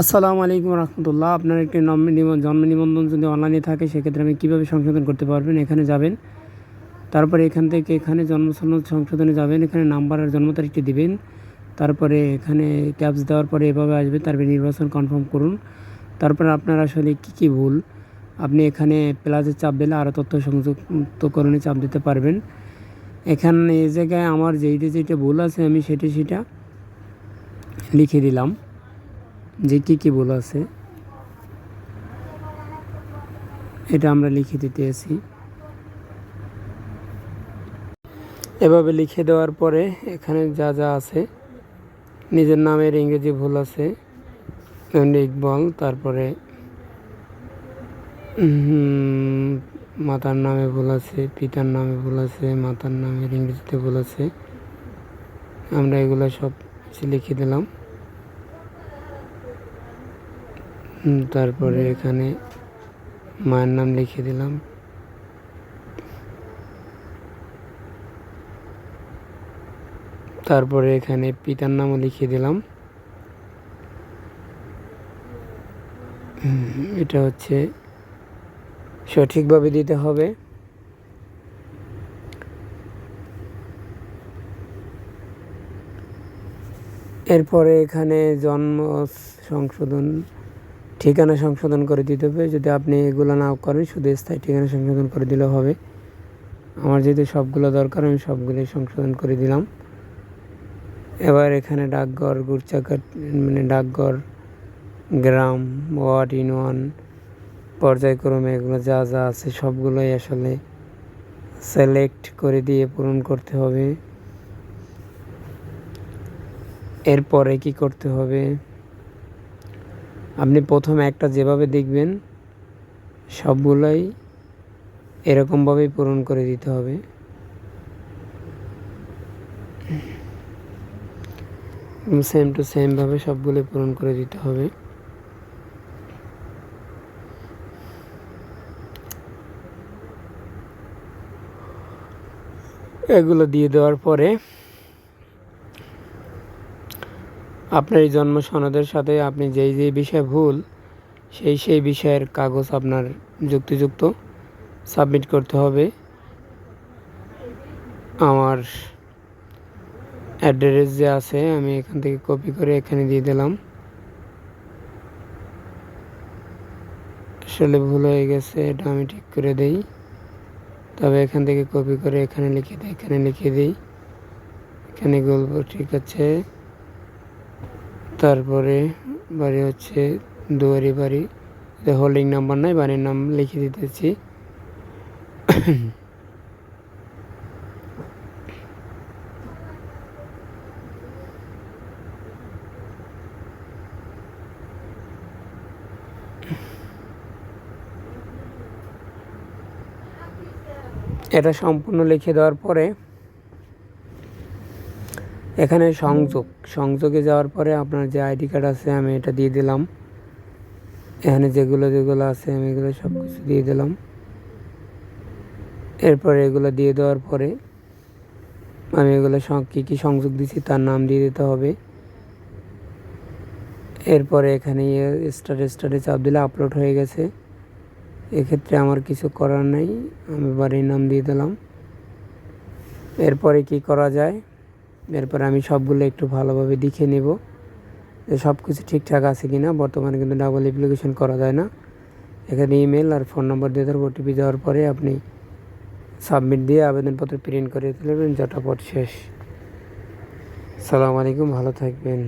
আসসালামু আলাইকুম রহমতুল্লাহ। আপনার একটি নাম জন্ম নিবন্ধন যদি অনলাইনে থাকে, সেক্ষেত্রে আপনি কীভাবে সংশোধন করতে পারবেন? এখানে যাবেন। তারপরে এখান থেকে এখানে জন্ম সংশোধনে যাবেন। এখানে নাম্বার আর জন্ম তারিখটি দিবেন। তারপরে এখানে ক্যাপস দেওয়ার পরে এভাবে আসবে। তারপরে নির্বাচন কনফার্ম করুন। তারপরে আপনার আসলে কী কী ভুল, আপনি এখানে প্লাসে চাপ দিলে আরও তথ্য সংযুক্তকরণে চাপ দিতে পারবেন। এখানে এ জায়গায় আমার যেইটা যেইটা ভুল আছে, আমি সেটা সেটা লিখে দিলাম। যে কী কী ভুল আছে, এটা আমরা লিখে দিতে আছি। এভাবে লিখে দেওয়ার পরে এখানে যা যা আছে, নিজের নামের ইংরেজি ভুল আছে ইকবল তারপরে মাতার নামে ভুল আছে, পিতার নামে ভুল আছে, মাতার নামের ইংরেজিতে ভুল আছে। আমরা এগুলো সব লিখে দিলাম। তারপরে এখানে মায়ের নাম লিখে দিলাম। তারপরে এখানে পিতার নামও লিখে দিলাম। এটা হচ্ছে সঠিকভাবে দিতে হবে। এরপরে এখানে জন্ম সংশোধন ঠিকানা সংশোধন করে দিতে হবে। যদি আপনি এগুলো না করেন, শুধু স্থায়ী ঠিকানা সংশোধন করে দিলেও হবে। আমার যেহেতু সবগুলো দরকার, আমি সবগুলোই সংশোধন করে দিলাম। এবার এখানে ডাকঘর গুরচাকাট মানে ডাকঘর, গ্রাম, ওয়ার্ড ইন ওয়ান পর্যায়ক্রমে এগুলো যা যা আছে সবগুলোই আসলে সিলেক্ট করে দিয়ে পূরণ করতে হবে। এরপরে কি করতে হবে? আপনি প্রথম একটা যেভাবে দেখবেন, সবগুলোই এরকমভাবেই পূরণ করে দিতে হবে। সেম টু সেমভাবে সবগুলো পূরণ করে দিতে হবে। এগুলো দিয়ে দেওয়ার পরে আপনার এই জন্ম সনদের সাথে আপনি যেই যেই বিষয় ভুল, সেই সেই বিষয়ের কাগজ আপনার যুক্তিযুক্ত সাবমিট করতে হবে। আমার অ্যাড্রেস যে আছে আমি এখান থেকে কপি করে এখানে দিয়ে দিলাম। আসলে ভুল হয়ে গেছে, এটা আমি ঠিক করে দেই। তবে এখান থেকে কপি করে এখানে লিখে দিই, এখানে লিখে দিই। এখানে গল্প ঠিক আছে। তারপরে বাড়ি হচ্ছে দুয়ারি বাড়ি। হোল্ডিং নাম্বার নয় বাড়ির নাম লিখে দিতেছি। এটা সম্পূর্ণ লিখে দেওয়ার পরে এখানে সংযোগ। সংযোগে যাওয়ার পরে আপনার যে আইডি কার্ড আছে, আমি এটা দিয়ে দিলাম। এখানে যেগুলো যেগুলো আছে, আমি এগুলো সব কিছু দিয়ে দিলাম। এরপরে এগুলো দিয়ে দেওয়ার পরে আমি এগুলো কী কী সংযোগ দিছি তার নাম দিয়ে দিতে হবে। এরপরে এখানে স্টারে স্টারে চাপ দিলে আপলোড হয়ে গেছে। এক্ষেত্রে আমার কিছু করার নেই, আমি বাড়ির নাম দিয়ে দিলাম। এরপরে কি করা যায়? এরপরে আমি সবগুলো একটু ভালোভাবে দেখে নেব যে সব কিছু ঠিকঠাক আছে কি না বর্তমানে কিন্তু ডাবল অ্যাপ্লিকেশন করা যায় না। এখানে ইমেল আর ফোন নম্বর দিয়ে দেওয়ার ওটিপি দেওয়ার পরে আপনি সাবমিট দিয়ে আবেদনপত্র প্রিন্ট করে দিলেন। পথ শেষ। সালাম আলাইকুম, ভালো থাকবেন।